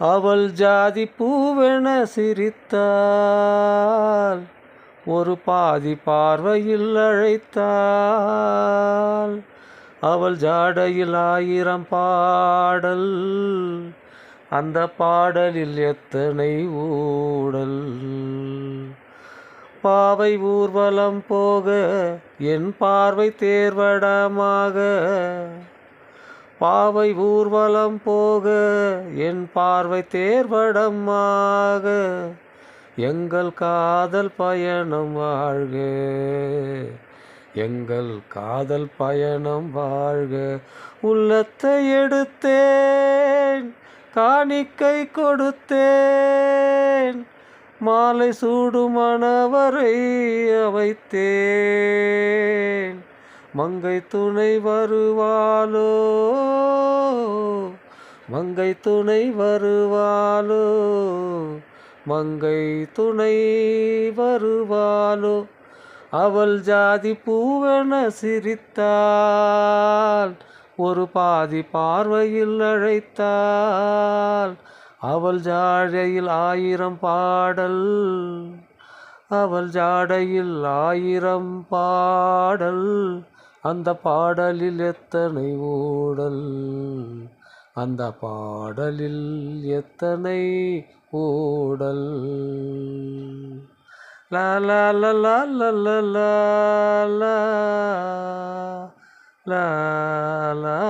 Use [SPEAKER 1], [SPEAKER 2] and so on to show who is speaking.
[SPEAKER 1] அவள் ஜாதி பூவென சிரித்தாள். ஒரு பாதி பார்வையில் அழைத்தாள். அவள் ஜாடையில் ஆயிரம் பாடல் அந்த பாடலில் எத்தனை ஊடல். பாவை ஊர்வலம் போக என் பார்வை தேர்வடமாக பாவை ஊர்வலம் போக என் பார்வை தேர்வடமாக எங்கள் காதல் பயணம் வாழ்க. எங்கள் காதல் பயணம் வாழ்க. உள்ளத்தை எடுத்தேன் காணிக்கை கொடுத்தேன் மாலை சூடும் மணவரை அவைத்தேன். மங்கை துணை வருவாளோ? மங்கை துணை வருவாளோ? மங்கை துணை வருவாளோ? அவள் ஜாதி பூவென சிரித்தாள் ஒரு பாதி பார்வையில் அழைத்தாள். அவள் ஜாடையில் ஆயிரம் பாடல் அவள் ஜாடையில் ஆயிரம் பாடல் அந்த பாடலில் எத்தனை ஓடல் அந்த பாடலில் எத்தனை ஓடல் லாலா லலா லா லா